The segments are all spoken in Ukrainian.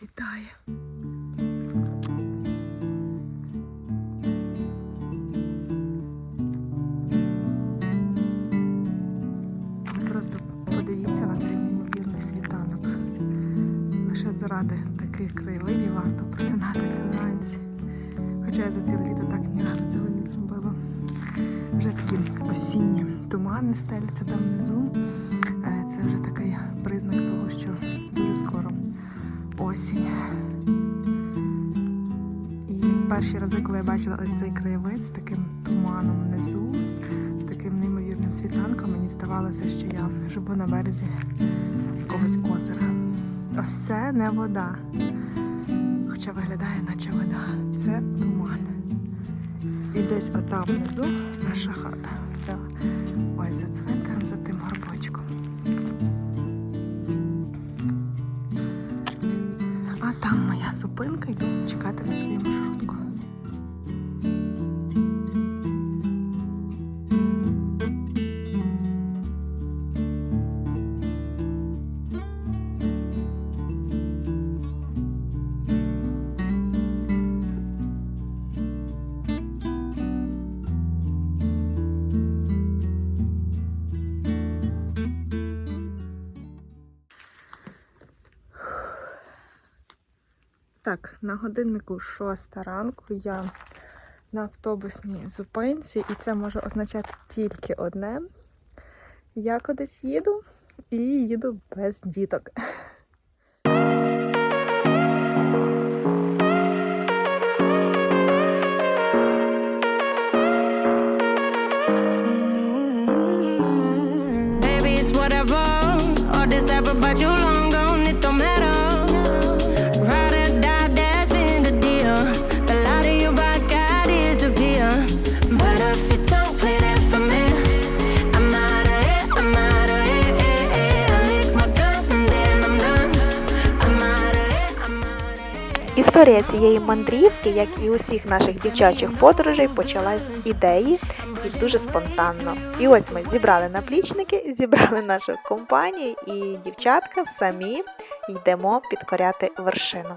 розцвітає. Просто подивіться на цей неймовірний світанок. Лише заради таких краєвидів варто просинатися вранці. Хоча я за ціле літо так ні разу цього не зробила. Вже такі осінні тумани стеляться там внизу. Е, Це вже такий признак того, що осінь. І перші рази, коли я бачила ось цей краєвид з таким туманом внизу, з таким неймовірним світанком, мені здавалося, що я живу на березі якогось озера. Ось це не вода. Хоча виглядає, наче вода. Це туман. І десь отам внизу наша хата. Ось за зупинка, чекати на свою Так, на годиннику 6 ранку я на автобусній зупинці, і це може означати тільки одне. Я кудись їду і їду без діток. Історія цієї мандрівки, як і усіх наших дівчачих подорожей, почалась з ідеї і дуже спонтанно. І ось ми зібрали наплічники, зібрали нашу компанію, і дівчатка самі йдемо підкоряти вершину.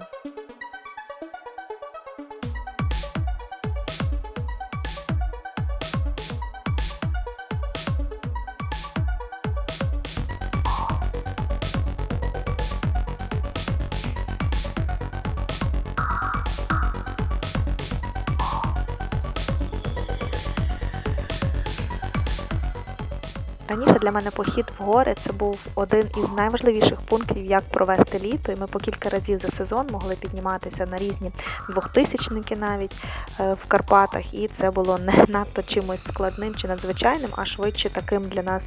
Раніше для мене похід в гори це був один із найважливіших пунктів, як провести літо. І ми по кілька разів за сезон могли підніматися на різні двохтисячники навіть е, в Карпатах. І це було не надто чимось складним чи надзвичайним, а швидше таким для нас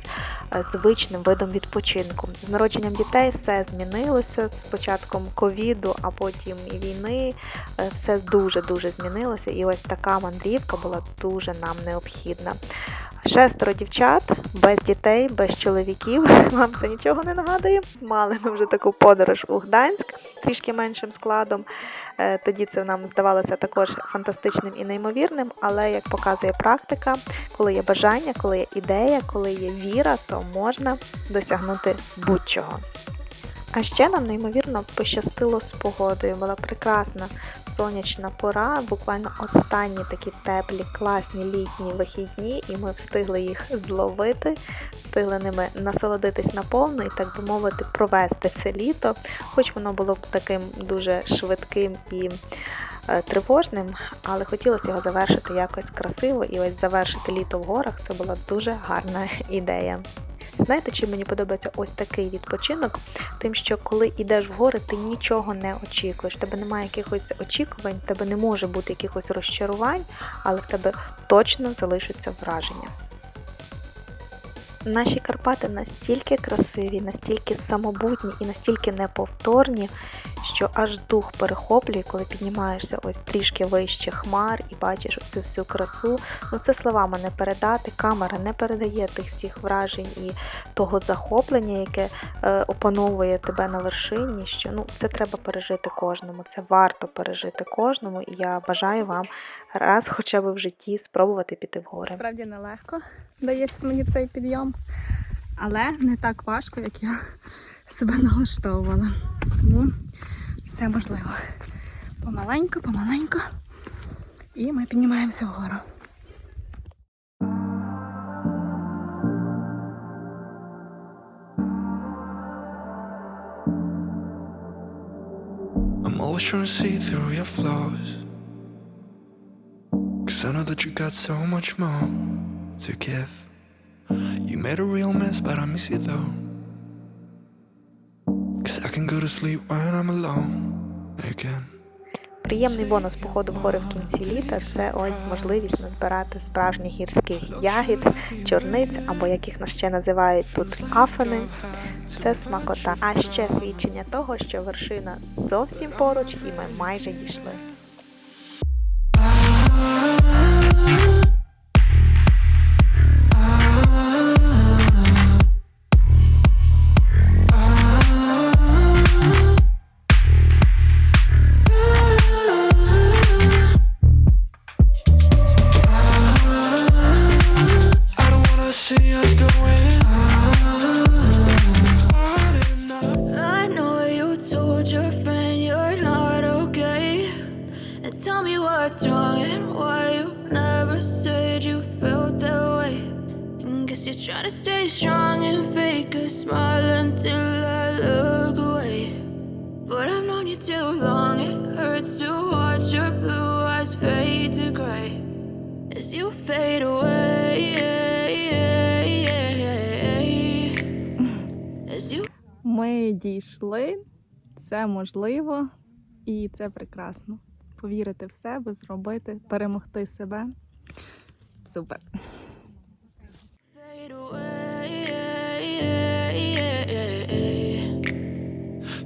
е, звичним видом відпочинку. З народженням дітей все змінилося з початком ковіду, а потім і війни. Е, Все дуже дуже змінилося. І ось така мандрівка була дуже нам необхідна. Шестеро дівчат без дітей, без чоловіків. Вам це нічого не нагадує. Мали ми вже таку подорож у Гданськ трішки меншим складом. Е, Тоді це нам здавалося також фантастичним і неймовірним, але як показує практика, коли є бажання, коли є ідея, коли є віра, то можна досягнути будь-чого. А ще нам неймовірно пощастило з погодою. Була прекрасна сонячна пора, буквально останні такі теплі, класні літні вихідні, і ми встигли їх зловити, встигли ними насолодитись наповну і, так би мовити, провести це літо, хоч воно було б таким дуже швидким і е, тривожним, але хотілося його завершити якось красиво, і ось завершити літо в горах це була дуже гарна ідея. Знаєте, чим мені подобається ось такий відпочинок? Тим, що коли йдеш в гори, ти нічого не очікуєш. Тебе немає якихось очікувань, тебе не може бути якихось розчарувань, але в тебе точно залишиться враження. Наші Карпати настільки красиві, настільки самобутні і настільки неповторні, що аж дух перехоплює, коли піднімаєшся ось трішки вище хмар і бачиш оцю всю красу. Ну це словами не передати. Камера не передає тих всіх вражень і того захоплення, яке е, опановує тебе на вершині. Що ну це треба пережити кожному. Це варто пережити кожному. І я бажаю вам раз, хоча б в житті, спробувати піти в гори. Справді нелегко дається мені цей підйом, але не так важко, як я себе налаштовувала. Тому Все можливо. Помаленьку, помаленьку. І ми піднімаємося вгору. I'm always trying to see through your flaws. Cause I know that you got so much more to give. You made a real mess, but I miss you though. Приємний бонус походу в гори в кінці літа це ось можливість надбирати справжніх гірських ягід, чорниць або як їх нас ще називають тут афини. Це смакота. А ще свідчення того, що вершина зовсім поруч, і ми майже дійшли. Fade away. Ми дійшли, це можливо і це прекрасно. Повірити в себе, зробити, перемогти себе. Супер.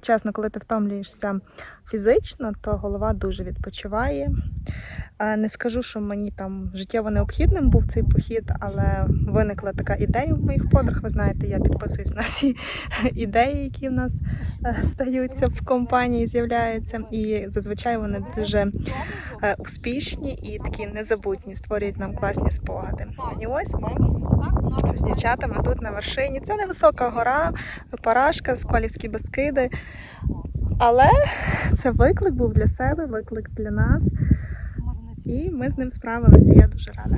Чесно, коли ти втомлюєшся фізично, то голова дуже відпочиває. Е, Не скажу, що мені там життєво необхідним був цей похід, але виникла така ідея в моїх подорожах. Ви знаєте, я підписуюсь на всі ідеї, які в нас е, стаються в компанії, з'являються. І зазвичай вони дуже е, успішні і такі незабутні, створюють нам класні спогади. І ось ми з дівчатами тут на вершині. Це невисока гора, Парашка, Сколівські Бескиди. Але це виклик був для себе, виклик для нас. І ми з ним справилися. Я дуже рада.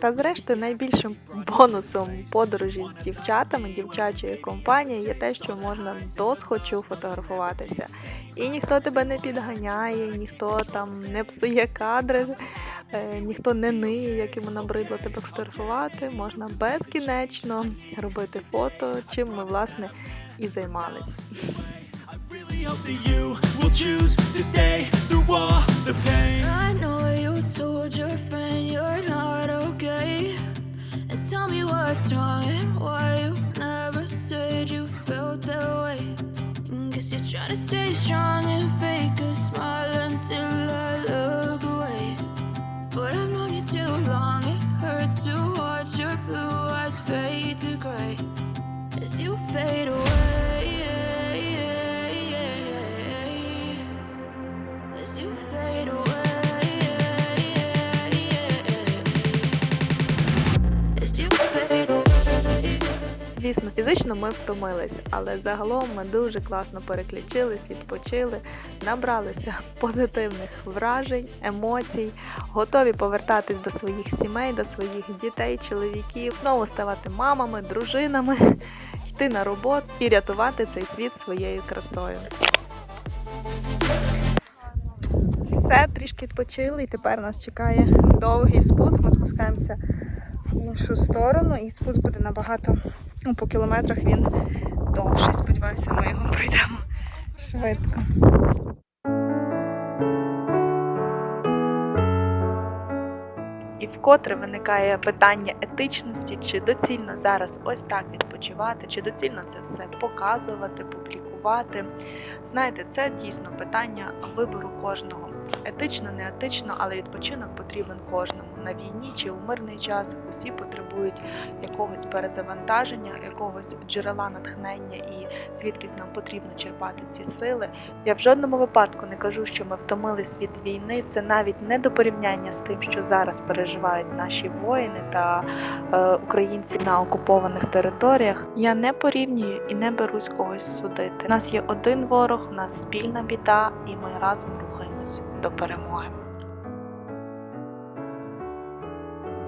Та зрештою найбільшим бонусом подорожі з дівчатами, дівчачої компанії є те, що можна досхочу фотографуватися. І ніхто тебе не підганяє, ніхто там не псує кадри, ніхто не ниє, як йому набридло тебе фотографувати. Можна безкінечно робити фото, чим ми власне і займались. Фізично ми втомились, але загалом ми дуже класно переключились, відпочили, набралися позитивних вражень, емоцій, готові повертатись до своїх сімей, до своїх дітей, чоловіків, знову ставати мамами, дружинами, йти на роботу і рятувати цей світ своєю красою. Все, трішки відпочили, і тепер нас чекає довгий спуск. Ми спускаємося іншу сторону, і спуск буде набагато ну, по кілометрах він довший. Сподіваюся, ми його пройдемо швидко. І вкотре виникає питання етичності, чи доцільно зараз ось так відпочивати, чи доцільно це все показувати, публікувати. Знаєте, це дійсно питання вибору кожного. Етично, не етично, але відпочинок потрібен кожному на війні чи у мирний час. Усі потребують якогось перезавантаження, якогось джерела натхнення і звідкись нам потрібно черпати ці сили. Я в жодному випадку не кажу, що ми втомились від війни. Це навіть не до порівняння з тим, що зараз переживають наші воїни та е, українці на окупованих територіях. Я не порівнюю і не берусь когось судити. У нас є один ворог, у нас спільна біда, і ми разом рухаємось до перемоги.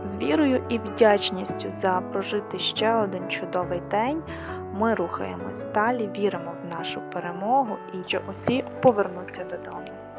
З вірою і вдячністю за прожити ще один чудовий день. Ми рухаємось далі, віримо в нашу перемогу і що усі повернуться додому.